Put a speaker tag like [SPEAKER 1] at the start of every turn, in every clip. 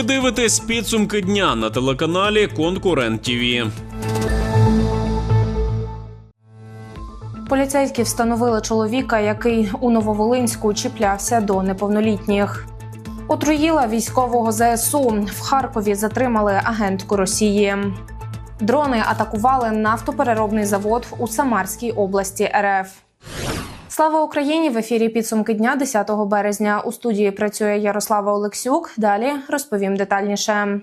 [SPEAKER 1] Ви дивитесь підсумки дня на телеканалі Конкурент ТІВІ.
[SPEAKER 2] Поліцейські встановили чоловіка, який у Нововолинську чіплявся до неповнолітніх. Отруїла військового ЗСУ. В Харкові затримали агентку Росії. Дрони атакували нафтопереробний завод у Самарській області РФ. Слава Україні! В ефірі підсумки дня 10 березня. У студії працює Ярослава Олексюк. Далі розповім детальніше.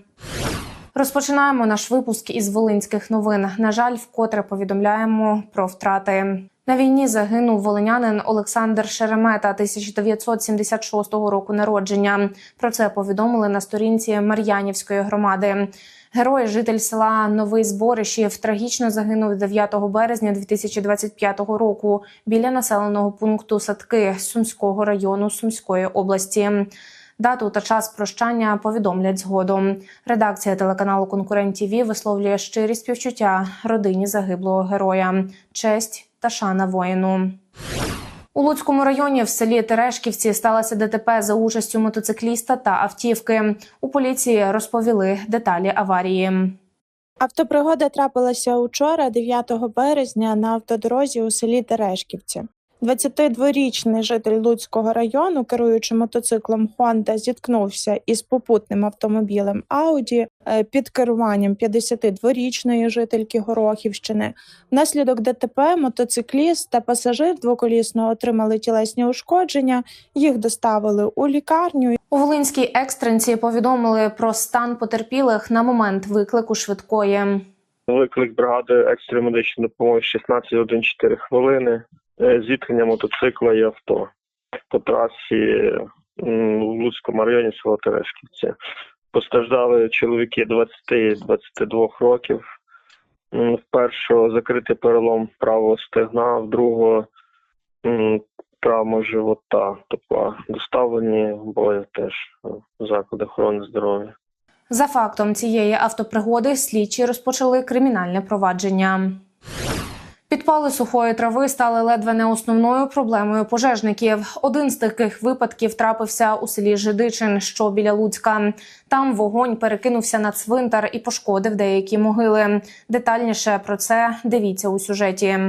[SPEAKER 2] Розпочинаємо наш випуск із волинських новин. На жаль, вкотре повідомляємо про втрати. На війні загинув волинянин Олександр Шеремета 1976 року народження. Про це повідомили на сторінці Мар'янівської громади. Герой, житель села Новий Зборишів, трагічно загинув 9 березня 2025 року біля населеного пункту Садки Сумського району Сумської області. Дату та час прощання повідомлять згодом. Редакція телеканалу Конкурент ТІВІ висловлює щирі співчуття родині загиблого героя, честь та шана воїну. У Луцькому районі в селі Терешківці сталося ДТП за участю мотоцикліста та автівки. У поліції розповіли деталі аварії.
[SPEAKER 3] Автопригода трапилася учора, 9 березня, на автодорозі у селі Терешківці. 22-річний житель Луцького району, керуючи мотоциклом Honda, зіткнувся із попутним автомобілем Audi е, під керуванням 52-річної жительки Горохівщини. Внаслідок ДТП мотоцикліст та пасажир двоколісного отримали тілесні ушкодження. Їх доставили у лікарню.
[SPEAKER 2] У Волинській екстренці повідомили про стан потерпілих на момент виклику швидкої.
[SPEAKER 4] Виклик бригади екстреної медичної допомоги 16 годин 4 хвилини. Е, Зіткнення мотоцикла і авто по трасі в Луцькому районі село Терешківці. Постраждали чоловіки 20-22 років. В першого закритий перелом правого стегна, в другого травма живота. Тобто доставлені бою теж заклади охорони здоров'я.
[SPEAKER 2] За фактом цієї автопригоди слідчі розпочали кримінальне провадження. Підпали сухої трави стали ледве не основною проблемою пожежників. Один з таких випадків трапився у селі Жидичин, що біля Луцька. Там вогонь перекинувся на цвинтар і пошкодив деякі могили. Детальніше про це дивіться у сюжеті.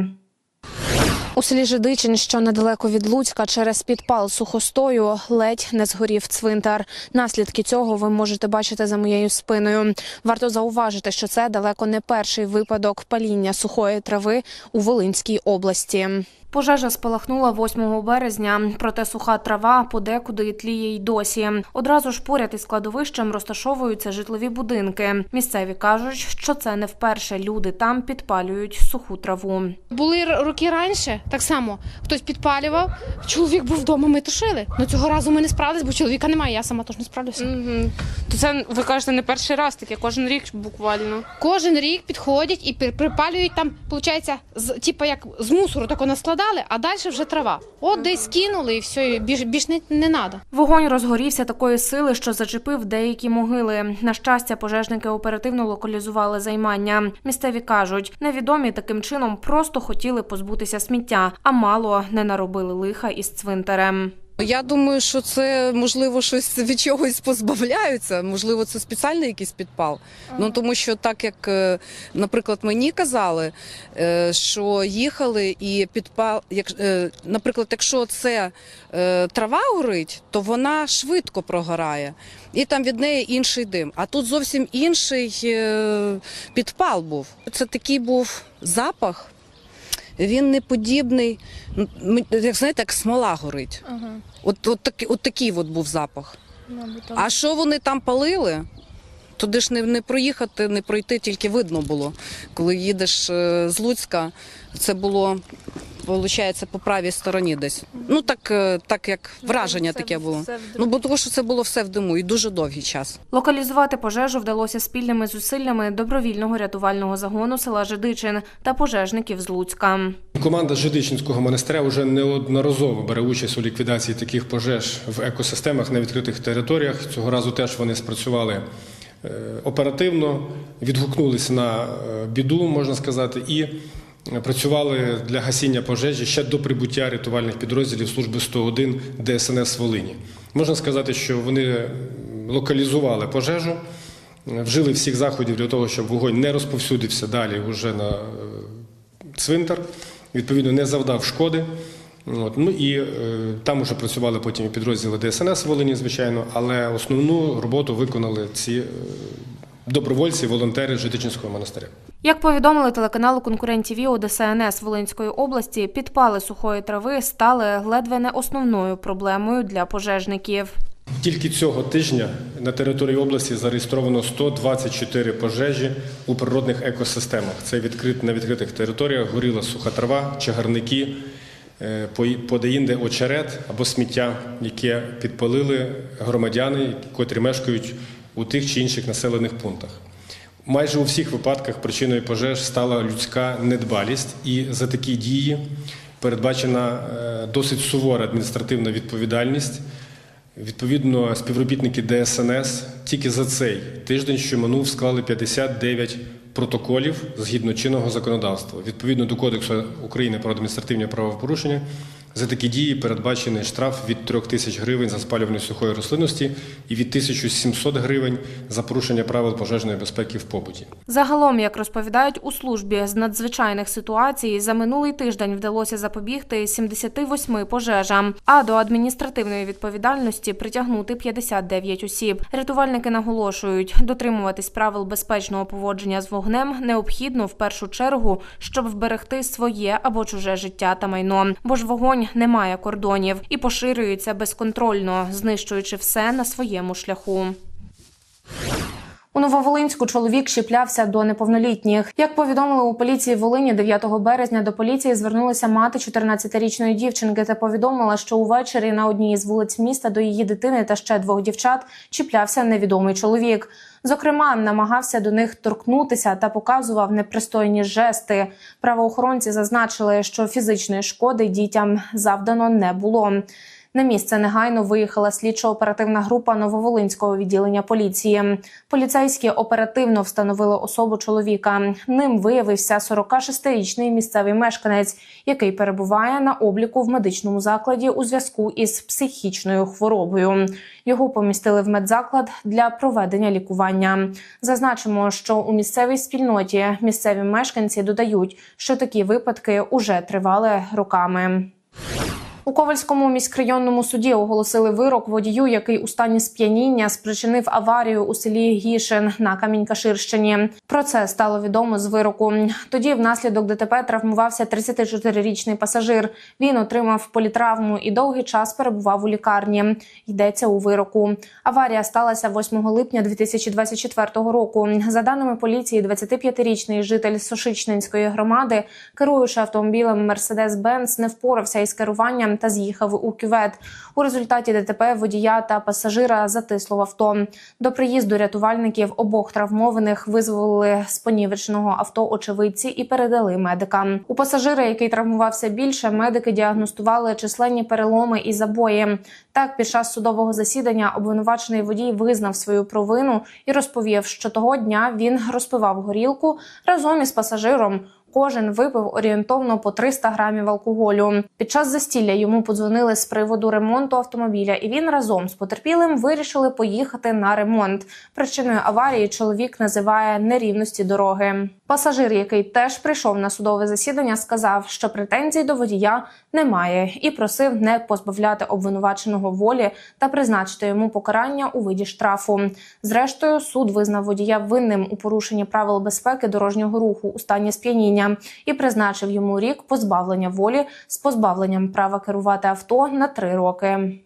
[SPEAKER 2] У селі Жидичин, що недалеко від Луцька, через підпал сухостою ледь не згорів цвинтар. Наслідки цього ви можете бачити за моєю спиною. Варто зауважити, що це далеко не перший випадок паління сухої трави у Волинській області. Пожежа спалахнула 8 березня, проте суха трава подекуди тліє й досі. Одразу ж поряд із кладовищем розташовуються житлові будинки. Місцеві кажуть, що це не вперше люди там підпалюють суху траву.
[SPEAKER 5] Були роки раніше, так само хтось підпалював, чоловік був вдома, ми тушили. Ну цього разу ми не справились, бо чоловіка немає, я сама теж не справлюся.
[SPEAKER 6] Угу. То це ви кажете не перший раз таке, кожен рік буквально.
[SPEAKER 5] Кожен рік підходять і при- припалюють там, виходить, з, типу як з мусору так тако наскладали, а далі вже трава. От десь кинули і все, і більш, більш не, не треба.
[SPEAKER 2] Вогонь розгорівся такої сили, що зачепив деякі могили. На щастя, пожежники оперативно локалізували займання. Місцеві кажуть, невідомі таким чином просто хотіли позбутися сміття, а мало не наробили лиха із цвинтарем.
[SPEAKER 7] Я думаю, що це можливо щось від чогось позбавляються. Можливо, це спеціальний якийсь підпал. Ну тому що так як, е, наприклад, мені казали, е, що їхали і підпал, як е, наприклад, якщо це трава горить, то вона швидко прогорає, і там від неї інший дим. А тут зовсім інший підпал був. Це такий був запах. Він не подібний, м, як знаєте, як смола горить. От, от, такий, от такий от був запах. А що вони там палили? Туди ж не, не проїхати, не пройти, тільки видно було. Коли їдеш е, з Луцька, це було, виходить, по правій стороні десь. Ну так, е, так як враження таке було. Ну, бо тому що це було все в диму і дуже довгий час.
[SPEAKER 2] Локалізувати пожежу вдалося спільними зусиллями добровільного рятувального загону села Жидичин та пожежників з Луцька.
[SPEAKER 8] Команда Жидичинського монастиря вже неодноразово бере участь у ліквідації таких пожеж в екосистемах на відкритих територіях. Цього разу теж вони спрацювали е, оперативно, відгукнулися на е, біду, можна сказати, і працювали для гасіння пожежі ще до прибуття рятувальних підрозділів служби 101 ДСНС Волині. Можна сказати, що вони локалізували пожежу, вжили всіх заходів для того, щоб вогонь не розповсюдився далі уже на е, цвинтар, відповідно, не завдав шкоди. От, ну і е, там вже працювали потім і підрозділи ДСНС Волині, звичайно, але основну роботу виконали ці е, добровольці, волонтери Житичинського монастиря.
[SPEAKER 2] Як повідомили телеканалу Конкурент ТІВІ у ДСНС Волинської області, підпали сухої трави стали ледве не основною проблемою для пожежників.
[SPEAKER 8] Тільки цього тижня на території області зареєстровано 124 пожежі у природних екосистемах. Це відкрит, на відкритих територіях горіла суха трава, чагарники, е, по- подеінде очерет або сміття, яке підпалили громадяни, котрі мешкають у тих чи інших населених пунктах. Майже у всіх випадках причиною пожеж стала людська недбалість, і за такі дії передбачена е, досить сувора адміністративна відповідальність. Відповідно, співробітники ДСНС тільки за цей тиждень, що минув, склали 59 протоколів згідно чинного законодавства. Відповідно до Кодексу України про адміністративні правопорушення, за такі дії передбачений штраф від 3 тисяч гривень за спалювання сухої рослинності і від 1700 гривень за порушення правил пожежної безпеки в побуті.
[SPEAKER 2] Загалом, як розповідають у службі з надзвичайних ситуацій, за минулий тиждень вдалося запобігти 78 пожежам, а до адміністративної відповідальності притягнути 59 осіб. Рятувальники наголошують, дотримуватись правил безпечного поводження з вогнем необхідно в першу чергу, щоб вберегти своє або чуже життя та майно. Бо ж вогонь не має кордонів і поширюється безконтрольно, знищуючи все на своєму шляху. У Нововолинську чоловік щіплявся до неповнолітніх. Як повідомили у поліції Волині 9 березня, до поліції звернулася мати 14-річної дівчинки та повідомила, що увечері на одній із вулиць міста до її дитини та ще двох дівчат чіплявся невідомий чоловік. Зокрема, намагався до них торкнутися та показував непристойні жести. Правоохоронці зазначили, що фізичної шкоди дітям завдано не було. На місце негайно виїхала слідчо-оперативна група Нововолинського відділення поліції. Поліцейські оперативно встановили особу чоловіка. Ним виявився 46-річний місцевий мешканець, який перебуває на обліку в медичному закладі у зв'язку із психічною хворобою. Його помістили в медзаклад для проведення лікування. Зазначимо, що у місцевій спільноті місцеві мешканці додають, що такі випадки уже тривали роками. У Ковальському міськрайонному суді оголосили вирок водію, який у стані сп'яніння спричинив аварію у селі Гішин на Камінькаширщині. Про це стало відомо з вироку. Тоді внаслідок ДТП травмувався 34-річний пасажир. Він отримав політравму і довгий час перебував у лікарні. Йдеться у вироку. Аварія сталася 8 липня 2024 року. За даними поліції, 25-річний житель Сошичненської громади, керуючи автомобілем Mercedes-Benz, не впорався із керуванням та з'їхав у кювет. У результаті ДТП водія та пасажира затисло в авто. До приїзду рятувальників обох травмованих визволили з понівеченого авто очевидці і передали медикам. У пасажира, який травмувався більше, медики діагностували численні переломи і забої. Так, під час судового засідання обвинувачений водій визнав свою провину і розповів, що того дня він розпивав горілку разом із пасажиром. Кожен випив орієнтовно по 300 грамів алкоголю. Під час застілля йому подзвонили з приводу ремонту автомобіля, і він разом з потерпілим вирішили поїхати на ремонт. Причиною аварії чоловік називає нерівності дороги. Пасажир, який теж прийшов на судове засідання, сказав, що претензій до водія немає, і просив не позбавляти обвинуваченого волі та призначити йому покарання у виді штрафу. Зрештою, суд визнав водія винним у порушенні правил безпеки дорожнього руху у стані сп'яніння і призначив йому рік позбавлення волі з позбавленням права керувати авто на три роки.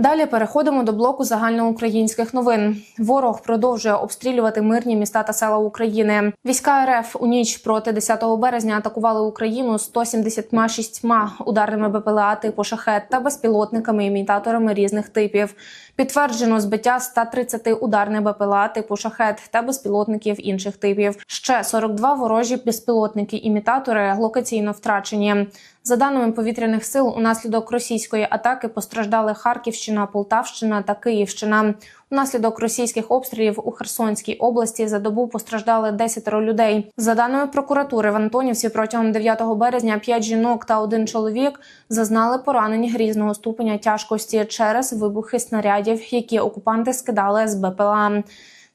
[SPEAKER 2] Далі переходимо до блоку загальноукраїнських новин. Ворог продовжує обстрілювати мирні міста та села України. Війська РФ у ніч проти 10 березня атакували Україну 176 ударними БПЛА типу шахет та безпілотниками імітаторами різних типів. Підтверджено збиття 130 ударних БПЛА типу шахет та безпілотників інших типів. Ще 42 ворожі безпілотники-імітатори локаційно втрачені. За даними повітряних сил, унаслідок російської атаки постраждали Харківщина, Полтавщина та Київщина. Внаслідок російських обстрілів у Херсонській області за добу постраждали 10 людей. За даними прокуратури, в Антонівці протягом 9 березня 5 жінок та один чоловік зазнали поранень різного ступеня тяжкості через вибухи снарядів, які окупанти скидали з БПЛА.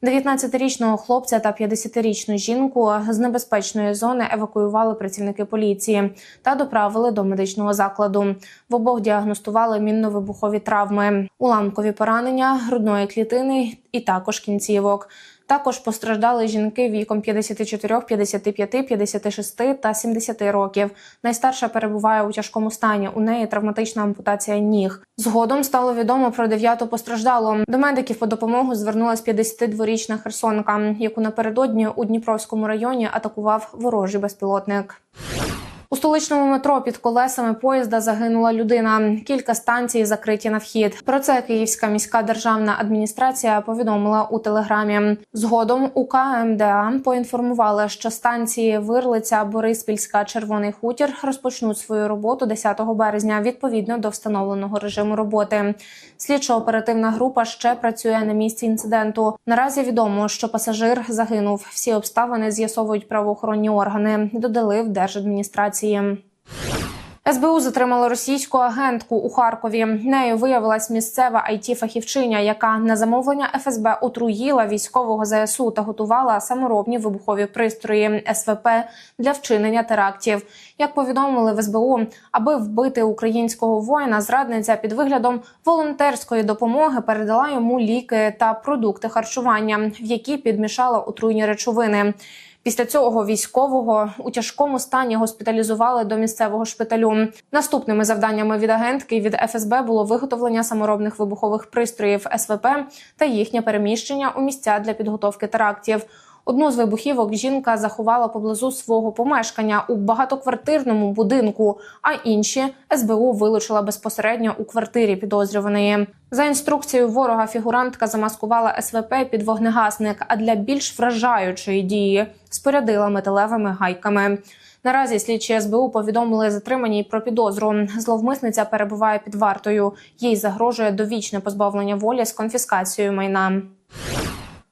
[SPEAKER 2] 19-річного хлопця та 50-річну жінку з небезпечної зони евакуювали працівники поліції та доправили до медичного закладу. В обох діагностували мінно-вибухові травми, уламкові поранення грудної клітини і також кінцівок. Також постраждали жінки віком 54, 55, 56 та 70 років. Найстарша перебуває у тяжкому стані. У неї травматична ампутація ніг. Згодом стало відомо про дев'яту постраждалу. До медиків по допомогу звернулась 52-річна херсонка, яку напередодні у Дніпровському районі атакував ворожий безпілотник. У столичному метро під колесами поїзда загинула людина. Кілька станцій закриті на вхід. Про це Київська міська державна адміністрація повідомила у телеграмі. Згодом УК МДА поінформували, що станції Вирлиця, Бориспільська, Червоний Хутір розпочнуть свою роботу 10 березня відповідно до встановленого режиму роботи. Слідчо-оперативна група ще працює на місці інциденту. Наразі відомо, що пасажир загинув. Всі обставини з'ясовують правоохоронні органи. Додали в держадміністрації. СБУ затримала російську агентку у Харкові. Нею виявилась місцева it фахівчиня яка на замовлення ФСБ отруїла військового ЗСУ та готувала саморобні вибухові пристрої СВП для вчинення терактів. Як повідомили в СБУ, аби вбити українського воїна, зрадниця під виглядом волонтерської допомоги передала йому ліки та продукти харчування, в які підмішала отруйні речовини. Після цього військового у тяжкому стані госпіталізували до місцевого шпиталю. Наступними завданнями від агентки від ФСБ було виготовлення саморобних вибухових пристроїв СВП та їхнє переміщення у місця для підготовки терактів. Одну з вибухівок жінка заховала поблизу свого помешкання у багатоквартирному будинку, а інші СБУ вилучила безпосередньо у квартирі підозрюваної. За інструкцією ворога фігурантка замаскувала СВП під вогнегасник, а для більш вражаючої дії спорядила металевими гайками. Наразі слідчі СБУ повідомили затриманій про підозру. Зловмисниця перебуває під вартою. Їй загрожує довічне позбавлення волі з конфіскацією майна.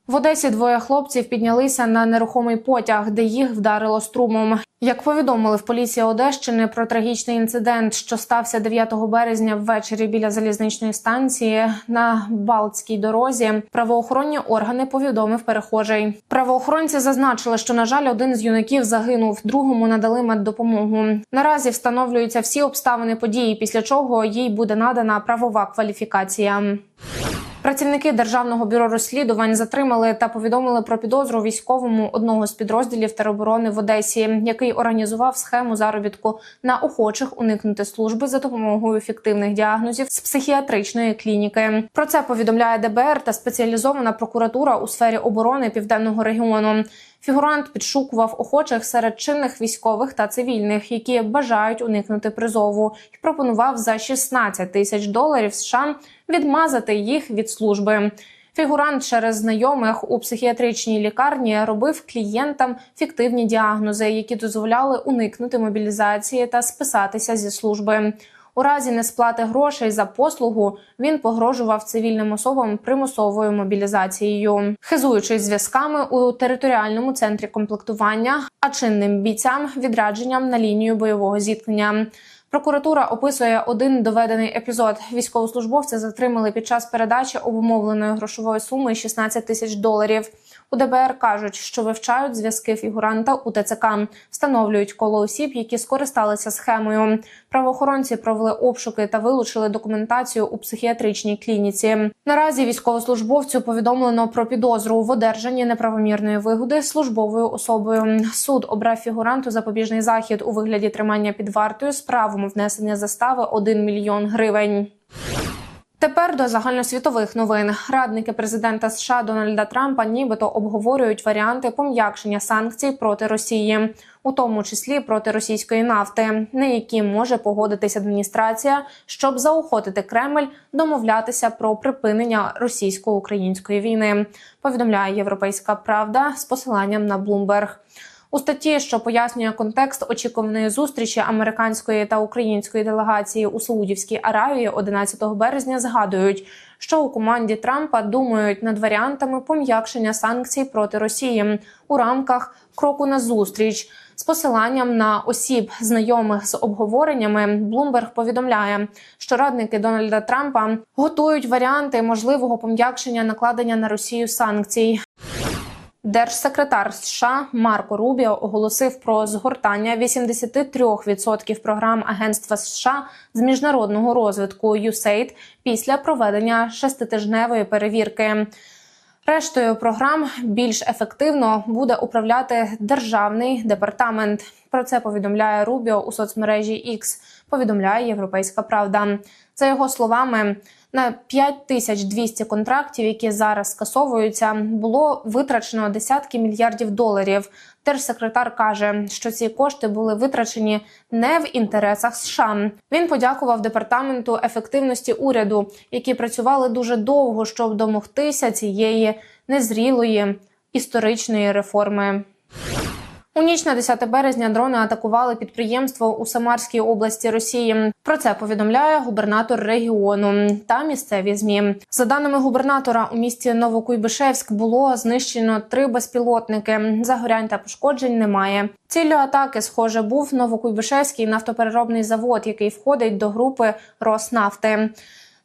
[SPEAKER 2] В Одесі двоє хлопців піднялися на нерухомий потяг, де їх вдарило струмом. Як повідомили в поліції Одещини про трагічний інцидент, що стався 9 березня ввечері біля залізничної станції на Балтській дорозі, правоохоронні органи повідомив перехожий. Правоохоронці зазначили, що на жаль, один з юнаків загинув, другому надали меддопомогу. Наразі встановлюються всі обставини події, після чого їй буде надана правова кваліфікація. Працівники державного бюро розслідувань затримали та повідомили про підозру військовому одного з підрозділів тероборони в Одесі, який організував схему заробітку на охочих уникнути служби за допомогою фіктивних діагнозів з психіатричної клініки. Про це повідомляє ДБР та спеціалізована прокуратура у сфері оборони південного регіону. Фігурант підшукував охочих серед чинних військових та цивільних, які бажають уникнути призову, і пропонував за 16 тисяч доларів США відмазати їх від служби. Фігурант через знайомих у психіатричній лікарні робив клієнтам фіктивні діагнози, які дозволяли уникнути мобілізації та списатися зі служби. У разі несплати грошей за послугу він погрожував цивільним особам примусовою мобілізацією, хизуючись зв'язками у територіальному центрі комплектування, а чинним бійцям відрядженням на лінію бойового зіткнення. Прокуратура описує один доведений епізод. Військовослужбовця затримали під час передачі обумовленої грошової суми 16 тисяч доларів. У ДБР кажуть, що вивчають зв'язки фігуранта у ТЦК, встановлюють коло осіб, які скористалися схемою. Правоохоронці провели обшуки та вилучили документацію у психіатричній клініці. Наразі військовослужбовцю повідомлено про підозру в одержанні неправомірної вигоди службовою особою. Суд обрав фігуранту запобіжний захід у вигляді тримання під вартою з правом внесення застави 1 мільйон гривень. Тепер до загальносвітових новин радники президента США Дональда Трампа нібито обговорюють варіанти пом'якшення санкцій проти Росії, у тому числі проти російської нафти, на які може погодитись адміністрація, щоб заохотити Кремль домовлятися про припинення російсько-української війни. Повідомляє Європейська Правда з посиланням на Bloomberg. У статті, що пояснює контекст очікуваної зустрічі американської та української делегації у Саудівській Аравії 11 березня, згадують, що у команді Трампа думають над варіантами пом'якшення санкцій проти Росії у рамках кроку на зустріч. З посиланням на осіб, знайомих з обговореннями, Bloomberg повідомляє, що радники Дональда Трампа готують варіанти можливого пом'якшення накладення на Росію санкцій. Держсекретар США Марко Рубіо оголосив про згортання 83% програм Агентства США з міжнародного розвитку USAID після проведення шеститижневої перевірки. Рештою програм більш ефективно буде управляти державний департамент. Про це повідомляє Рубіо у соцмережі X, повідомляє Європейська Правда. За його словами, на 5200 контрактів, які зараз скасовуються, було витрачено десятки мільярдів доларів. Держсекретар каже, що ці кошти були витрачені не в інтересах США. Він подякував департаменту ефективності уряду, які працювали дуже довго, щоб домогтися цієї незрілої історичної реформи. У ніч на 10 березня дрони атакували підприємство у Самарській області Росії. Про це повідомляє губернатор регіону та місцеві змі. За даними губернатора, у місті Новокуйбишевськ було знищено три безпілотники. Загорянь та пошкоджень немає. Ціллю атаки, схоже, був Новокуйбишевський нафтопереробний завод, який входить до групи Роснафти.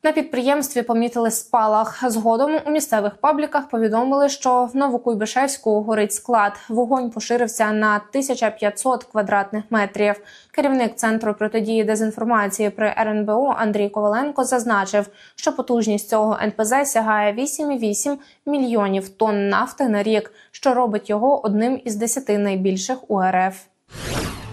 [SPEAKER 2] На підприємстві помітили спалах. Згодом у місцевих пабліках повідомили, що в Новокуйбишевську горить склад. Вогонь поширився на 1500 квадратних метрів. Керівник центру протидії дезінформації при РНБО Андрій Коваленко зазначив, що потужність цього НПЗ сягає 8,8 мільйонів тонн нафти на рік, що робить його одним із десяти найбільших у РФ.